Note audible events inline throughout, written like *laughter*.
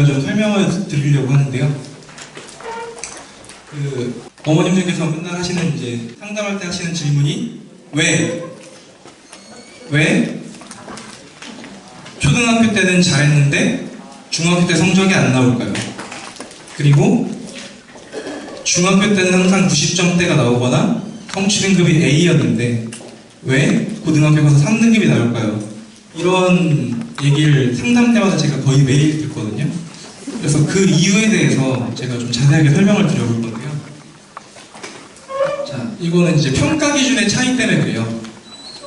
제가 좀 설명을 드리려고 하는데요. 그 어머님들께서 맨날 하시는 이제 상담할 때 하시는 질문이 왜? 왜? 초등학교 때는 잘했는데 중학교 때 성적이 안 나올까요? 그리고 중학교 때는 항상 90점대가 나오거나 성취 등급이 A였는데 왜 고등학교 가서 3등급이 나올까요? 이런 얘기를 상담 때마다 제가 거의 매일 듣거든요. 그래서 그 이유에 대해서 제가 좀 자세하게 설명을 드려볼 건데요. 자, 이거는 이제 평가 기준의 차이 때문에 그래요.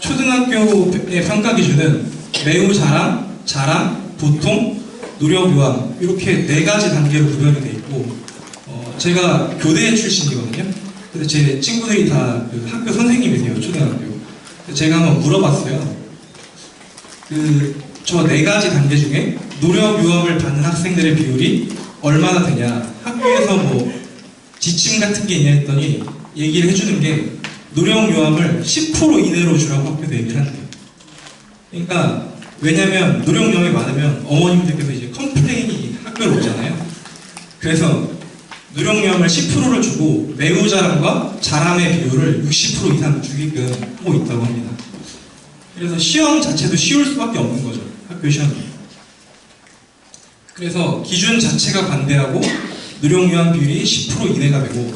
초등학교의 평가 기준은 매우 잘함, 자랑, 보통, 노력 요함 이렇게 네 가지 단계로 구별이 돼 있고 어, 제가 교대 출신이거든요. 근데 제 친구들이 다 그 학교 선생님이세요, 초등학교. 제가 한번 물어봤어요. 그 저 네 가지 단계 중에 노력 요함을 받는 학생들의 비율이 얼마나 되냐? 학교에서 뭐 지침 같은 게 있냐 했더니 얘기를 해주는 게 노력 요함을 10% 이내로 주라고 학교에서 얘기를 한대요. 그러니까 왜냐면 노력 요함이 많으면 어머님들께서 이제 컴플레인이 학교로 오잖아요. 그래서 노력 요함을 10%를 주고 매우 잘함과 잘함의 비율을 60% 이상 주게끔 하고 있다고 합니다. 그래서 시험 자체도 쉬울 수밖에 없는 거죠. 시험이. 그래서 기준 자체가 반대하고 노력 요함 비율이 10% 이내가 되고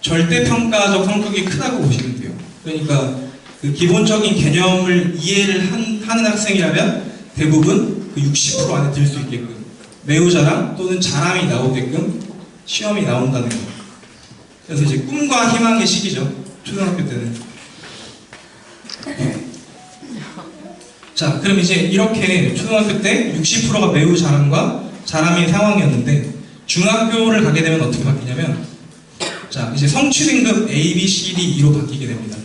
절대 평가적 성격이 크다고 보시면 돼요. 그러니까 그 기본적인 개념을 이해를 한- 하는 학생이라면 대부분 그 60% 안에 들 수 있게끔 매우 잘함 또는 잘함이 나오게끔 시험이 나온다는 거. 그래서 이제 꿈과 희망의 시기죠. 초등학교 때는. 자, 그럼 이제 이렇게 초등학교 때 60%가 매우 잘함과 잘함의 상황이었는데 중학교를 가게 되면 어떻게 바뀌냐면 자, 이제 성취 등급 A, B, C, D, E로 바뀌게 됩니다.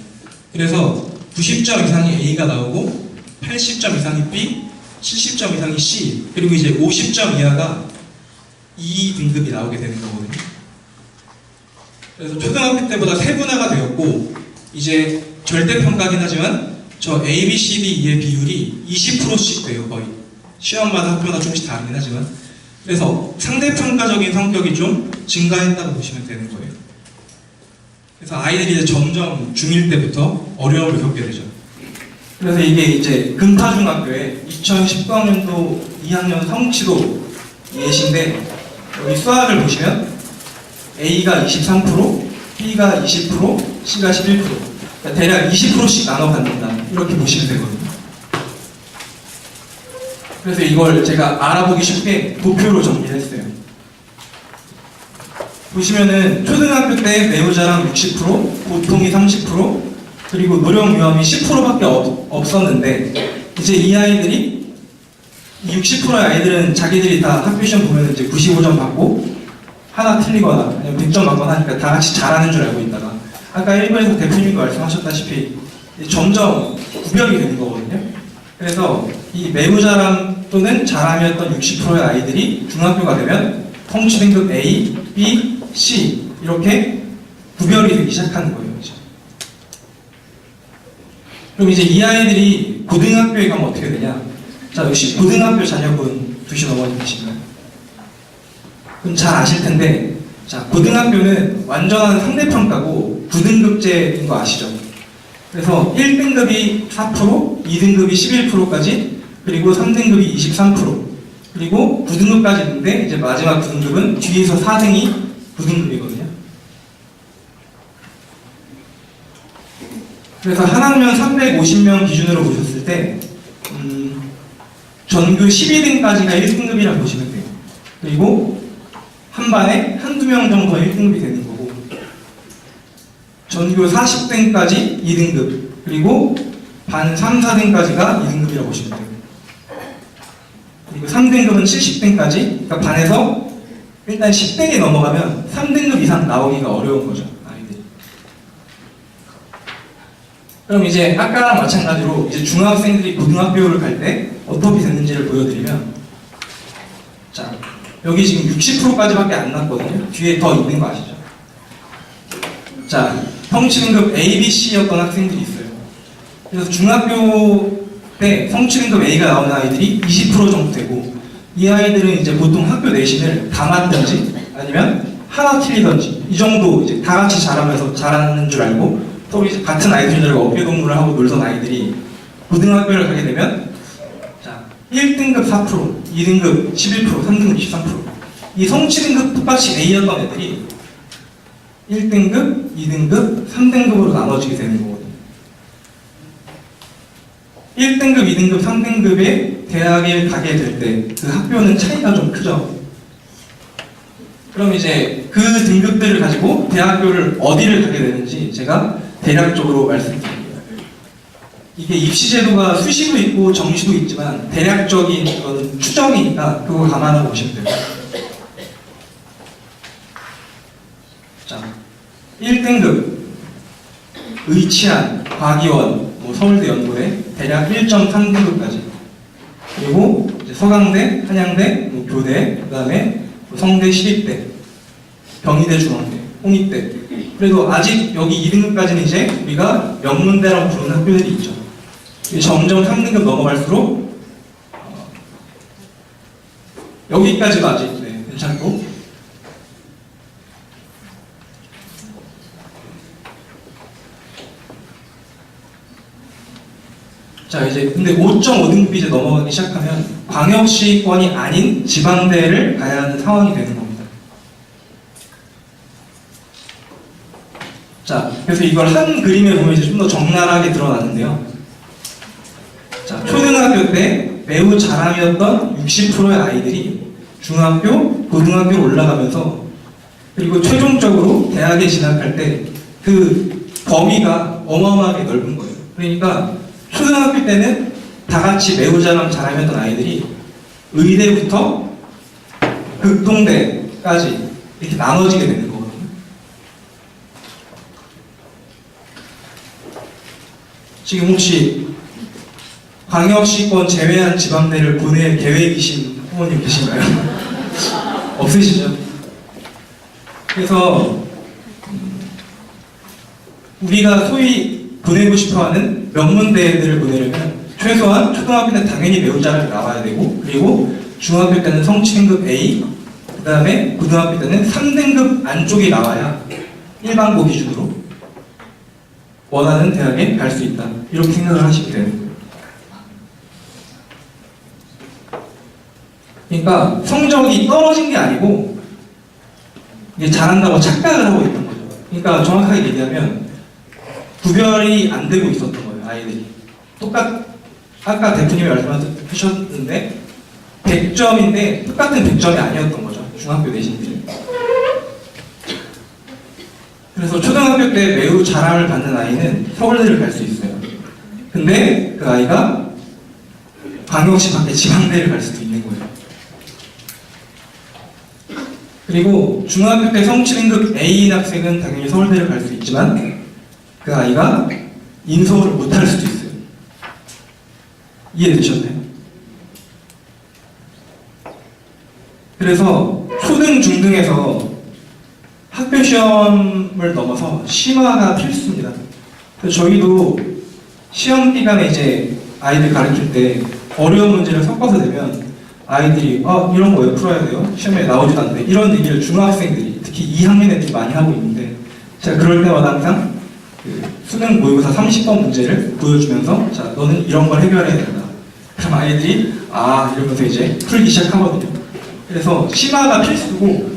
그래서 90점 이상이 A가 나오고 80점 이상이 B, 70점 이상이 C, 그리고 이제 50점 이하가 E 등급이 나오게 되는 거거든요. 그래서 초등학교 때보다 세분화가 되었고 이제 절대 평가긴 하지만 저 A, B, C, D, E의 비율이 20%씩 돼요 거의 시험마다 학교마다 조금씩 다르긴 하지만 그래서 상대평가적인 성격이 좀 증가했다고 보시면 되는 거예요. 그래서 아이들이 이제 점점 중1 때부터 어려움을 겪게 되죠. 그래서 이게 이제 금파중학교의 2019학년도 2학년 성취도 예시인데 여기 수학을 보시면 A가 23%, B가 20%, C가 11%. 그러니까 대략 20%씩 나눠 갖는다. 이렇게 보시면 되거든요. 그래서 이걸 제가 알아보기 쉽게 도표로 정리했어요. 보시면은 초등학교 때 매우 자랑 60%, 보통이 30%, 그리고 노령 유함이 10%밖에 없었는데 이제 이 아이들이 60%의 아이들은 자기들이 다 학교 시험 보면 이제 95점 받고 하나 틀리거나 아니면 100점 받거나 하니까 다 같이 잘하는 줄 알고 있다가 아까 1번에서 대표님이 말씀하셨다시피 점점 구별이 되는 거거든요. 그래서 이 매우 잘함 또는 잘함이었던 60%의 아이들이 중학교가 되면 통치 등급 A, B, C 이렇게 구별이 되기 시작하는 거예요. 그럼 이제 이 아이들이 고등학교에 가면 어떻게 되냐? 자, 역시 고등학교 자녀분 두신 어머니 계신가요? 그럼 잘 아실 텐데, 자, 고등학교는 완전한 상대평가고 9등급제인 거 아시죠? 그래서 1등급이 4%, 2등급이 11%까지, 그리고 3등급이 23%, 그리고 9등급까지 있는데, 이제 마지막 9등급은 뒤에서 4등이 9등급이거든요. 그래서 한 학년 350명 기준으로 보셨을 때, 음, 전교 12등까지가 1등급이라고 보시면 돼요. 그리고 한 반에 한두 명 정도 1등급이 되는 거고, 전교 40등까지 2등급, 그리고 반 3, 4등까지가 2등급이라고 보시면 돼요. 그리고 3등급은 70등까지, 그러니까 반에서 일단 10등이 넘어가면 3등급 이상 나오기가 어려운 거죠. 그럼 이제 아까랑 마찬가지로 이제 중학생들이 고등학교를 갈 때 어떻게 됐는지를 보여드리면 자 여기 지금 60%까지밖에 안 났거든요. 뒤에 더 있는 거 아시죠? 자 성취 등급 A, B, C였던 학생들이 있어요. 그래서 중학교 때 성취 등급 A가 나오는 아이들이 20% 정도 되고 이 아이들은 이제 보통 학교 내신을 다 맞든지 아니면 하나 틀리든지 이 정도 이제 다 같이 잘하면서 잘하는 줄 알고 또 이제 같은 아이들과 어깨 동무를 하고 놀던 아이들이 고등학교를 가게 되면 자 1등급 4%, 2등급 11%, 3등급 23%이 성취 등급 똑같이 A였던 애들이 1등급, 2등급, 3등급으로 나눠지게 되는 거거든요. 1등급, 2등급, 3등급의 대학에 가게 될 때 그 학교는 차이가 좀 크죠. 그럼 이제 그 등급들을 가지고 대학교를 어디를 가게 되는지 제가 대략적으로 말씀드립니다. 이게 입시제도가 수시도 있고 정시도 있지만 대략적인 그건 추정이니까 그거 감안하고 보시면 돼요. 자, 1등급. 의치안, 과기원, 뭐 서울대 연고대 대략 1.3등급까지. 그리고 서강대, 한양대, 뭐 교대, 그 다음에 성대, 시립대, 경희대, 중앙대, 홍익대. 그래도 아직 여기 2등급까지는 이제 우리가 명문대라고 부르는 학교들이 있죠. 점점 3등급 넘어갈수록 어, 여기까지도 아직 네, 괜찮고 자 이제 근데 5.5등급이 이제 넘어가기 시작하면 광역시권이 아닌 지방대를 가야 하는 상황이 되는 겁니다. 자 그래서 이걸 한 그림에 보면 이제 좀 더 적나라하게 드러나는데요. 자 초등학교 때 매우 자랑이었던 60%의 아이들이 중학교, 고등학교 올라가면서 그리고 최종적으로 대학에 진학할 때 그 범위가 어마어마하게 넓은 거예요. 그러니까 초등학교 때는 다 같이 매우 자랑 잘하였던 아이들이 의대부터 극동대까지 이렇게 나눠지게 되는 거거든요. 지금 혹시 광역시권 제외한 지방대를 보낼 계획이신 부모님 계신가요? *laughs* 없으시죠? 그래서 음, 우리가 소위 보내고 싶어하는 명문대들을 보내려면 최소한 초등학교 때는 당연히 잘 나와야 되고 그리고 중학교 때는 성취 등급 A 그 다음에 고등학교 때는 3등급 안쪽이 나와야 일반고 기준으로 원하는 대학에 갈 수 있다. 이렇게 생각을 되는 거예요. 그러니까 성적이 떨어진 게 아니고 이게 잘한다고 착각을 하고 있던 거죠. 그러니까 정확하게 얘기하면 구별이 안 되고 있었던 거예요, 아이들이. 똑같, 아까 대표님이 말씀하셨는데, 100점인데 똑같은 100점이 아니었던 거죠, 중학교 내신들이. 그래서 초등학교 때 매우 자랑을 받는 아이는 서울대를 갈 수 있어요. 근데 그 아이가 광역시 밖에 지방대를 갈 수도 있는 거예요. 그리고 중학교 때 성취 등급 A인 학생은 당연히 서울대를 갈 수 있지만 그 아이가 인서울을 못할 수도 있어요. 이해되셨나요? 그래서 초등, 중등에서 학교 시험을 넘어서 심화가 필수입니다. 저희도 시험 기간에 이제 아이들 가르칠 때 어려운 문제를 섞어서 내면 아이들이 아 이런 거 왜 풀어야 돼요? 시험에 나오지도 않는데 이런 얘기를 중학생들이 특히 2학년 애들이 많이 하고 있는데 제가 그럴 때마다 항상 그 수능 모의고사 30번 문제를 보여주면서 자 너는 이런 걸 해결해야 된다. 그럼 아이들이 아 이러면서 이제 풀기 시작하거든요. 그래서 심화가 필수고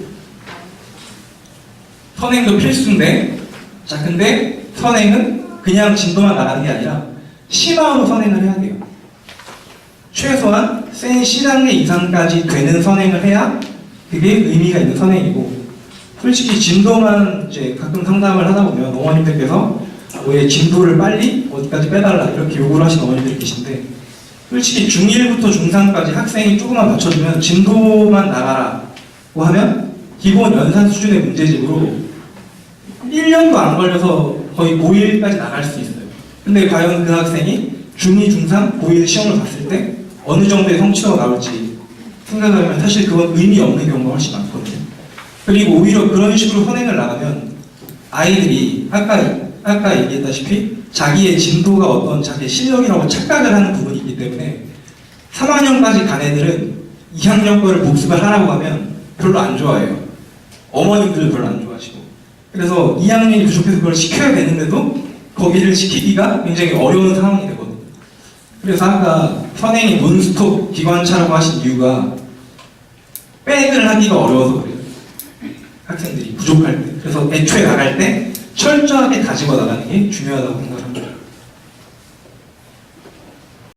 선행도 필수인데 자 근데 선행은 그냥 진도만 나가는 게 아니라 심화로 선행을 해야 돼요. 최소한 센 C단계 이상까지 되는 선행을 해야 그게 의미가 있는 선행이고 솔직히 진도만 이제 가끔 상담을 하다 보면 어머님들께서 왜 진도를 빨리 어디까지 빼달라 이렇게 요구를 하시는 어머님들이 계신데 솔직히 중1부터 중3까지 학생이 조금만 맞춰주면 진도만 나가라고 하면 기본 연산 수준의 문제집으로 1년도 안 걸려서 거의 고1까지 나갈 수 있어요. 근데 과연 그 학생이 중2, 중3, 고1 시험을 봤을 때 어느 정도의 성취도가 나올지 생각하면 사실 그건 의미 없는 경우가 훨씬 많거든요. 그리고 오히려 그런 식으로 선행을 나가면 아이들이 아까 아까 얘기했다시피 자기의 진도가 어떤 자기의 실력이라고 착각을 하는 부분이 있기 때문에 3학년까지 간 애들은 2학년 거를 복습을 하라고 하면 별로 안 좋아해요. 어머님들 별로 안 좋아하시고. 그래서 2학년이 부족해서 그걸 시켜야 되는데도 거기를 시키기가 굉장히 어려운 상황이 되거든요. 그래서 아까 선행이 논스톱 기관차라고 하신 이유가 백을 하기가 어려워서 그래요. 학생들이 부족할 때. 그래서 애초에 나갈 때 철저하게 다지고 나가는 게 중요하다고 생각합니다.